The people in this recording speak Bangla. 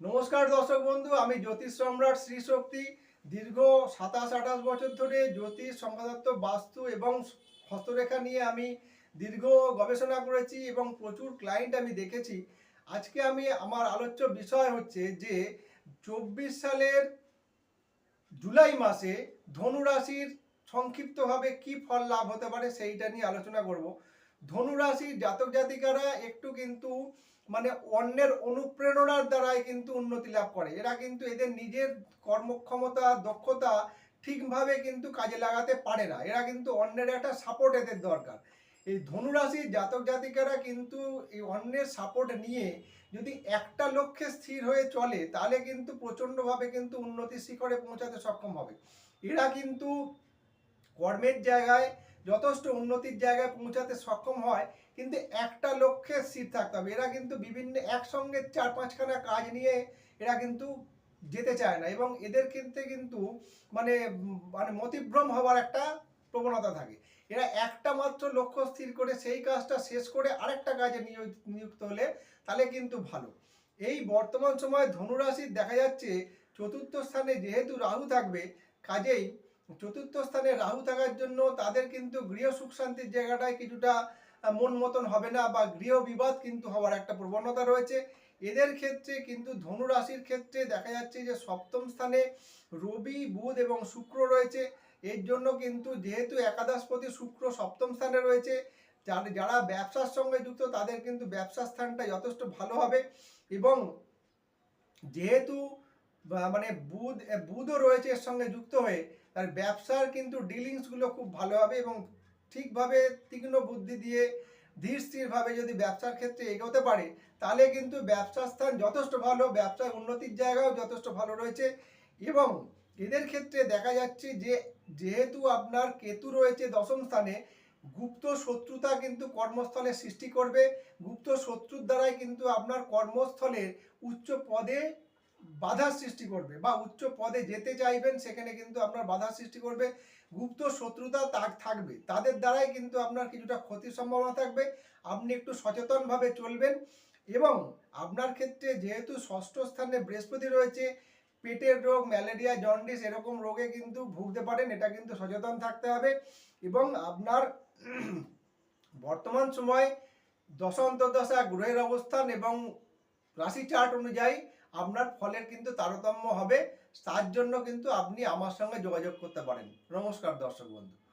নমস্কার দর্শক বন্ধু, আমি জ্যোতিষ সম্রাট শ্রী শক্তি। দীর্ঘ সাতাশ আঠাশ বছর ধরে জ্যোতিষ সংখ্যাতত্ত্ব বাস্তু এবং হস্তরেখা নিয়ে আমি দীর্ঘ গবেষণা করেছি এবং প্রচুর ক্লায়েন্ট আমি দেখেছি। আজকে আমি, আমার আলোচ্য বিষয় হচ্ছে যে, চব্বিশ সালের জুলাই মাসে ধনু রাশির সংক্ষিপ্তভাবে কি ফল লাভ হতে পারে সেইটা নিয়ে আলোচনা করব। ধনু রাশির জাতক জাতিকারা একটু কিন্তু মানে অন্যের অনুপ্রেরণার দ্বারাই কিন্তু উন্নতি লাভ করে। এরা কিন্তু এদের নিজের কর্মক্ষমতা, দক্ষতা ঠিকভাবে কিন্তু কাজে লাগাতে পারে না। এরা কিন্তু অন্যের একটা সাপোর্ট এদের দরকার। এই ধনুরাশির জাতক জাতিকারা কিন্তু এই অন্যের সাপোর্ট নিয়ে যদি একটা লক্ষ্যে স্থির হয়ে চলে, তাহলে কিন্তু প্রচণ্ডভাবে কিন্তু উন্নতির শিখরে পৌঁছাতে সক্ষম হবে। এরা কিন্তু কর্মের জায়গায় যথেষ্ট উন্নতির জায়গায় পৌঁছাতে সক্ষম হয়, কিন্তু একটা লক্ষ্যে স্থির থাকতে হবে। এরা কিন্তু বিভিন্ন একসঙ্গে চার পাঁচখানা কাজ নিয়ে এরা কিন্তু যেতে চায় না এবং এদের ক্ষেত্রে কিন্তু মানে মানে মতিভ্রম হওয়ার একটা প্রবণতা থাকে। এরা একটা মাত্র লক্ষ্য স্থির করে সেই কাজটা শেষ করে আরেকটা কাজে নিযুক্ত হলে তাহলে কিন্তু ভালো। এই বর্তমান সময়ে ধনুরাশির দেখা যাচ্ছে চতুর্থ স্থানে যেহেতু রাহু থাকবে, কাজেই চতুর্থ স্থানে রাহু থাকার জন্য তাদের কিন্তু গৃহ সুখ শান্তির জায়গাটায় কিছুটা মন মতন হবে না বা গৃহ বিবাদ কিন্তু হওয়ার একটা প্রবণতা রয়েছে। এদের ক্ষেত্রে কিন্তু ধনু রাশির ক্ষেত্রে দেখা যাচ্ছে যে সপ্তম স্থানে রবি, বুধ এবং শুক্র রয়েছে। এর জন্য কিন্তু যেহেতু একাদশপতি শুক্র সপ্তম স্থানে রয়েছে যার- ব্যবসার সঙ্গে যুক্ত তাদের কিন্তু ব্যবসার স্থানটা যথেষ্ট ভালো হবে এবং যেহেতু মানে বুধ বুধও রয়েছে এর সঙ্গে যুক্ত হয়ে, তার ব্যবসার কিন্তু ডিলিংসগুলো খুব ভালো হবে এবং ঠিকভাবে তীক্ষ্ণ বুদ্ধি দিয়ে ধীর স্থিরভাবে যদি ব্যবসার ক্ষেত্রে এগোতে পারে, তাহলে কিন্তু ব্যবসার স্থান যথেষ্ট ভালো ব্যবসায় উন্নতির জায়গাও যথেষ্ট ভালো রয়েছে এবং এদের ক্ষেত্রে দেখা যাচ্ছে যে, যেহেতু আপনার কেতু রয়েছে দশম স্থানে, গুপ্ত শত্রুতা কিন্তু কর্মস্থলে সৃষ্টি করবে, গুপ্ত শত্রুর দ্বারাই কিন্তু আপনার কর্মস্থলের উচ্চ পদে বাধার সৃষ্টি করবে বা উচ্চ পদে যেতে চাইবেন, সেখানে কিন্তু আপনার বাধার সৃষ্টি করবে। গুপ্ত শত্রুতা তাক থাকবে। তাদের দ্বারাই কিন্তু আপনার কিছুটা ক্ষতির সম্ভাবনা থাকবে। আপনি একটু সচেতনভাবে চলবেন এবং আপনার ক্ষেত্রে যেহেতু ষষ্ঠ স্থানে বৃহস্পতি রয়েছে, পেটের রোগ, ম্যালেরিয়া, জন্ডিস এরকম রোগে কিন্তু ভুগতে পারেন, এটা কিন্তু সচেতন থাকতে হবে এবং আপনার বর্তমান সময় দশান্তর্দশা গ্রহের অবস্থান এবং রাশি চার্ট অনুযায়ী আপনার ফলের কিন্তু তারতম্য হবে। তার জন্য কিন্তু আপনি আমার সঙ্গে যোগাযোগ করতে পারেন। নমস্কার দর্শক বন্ধু।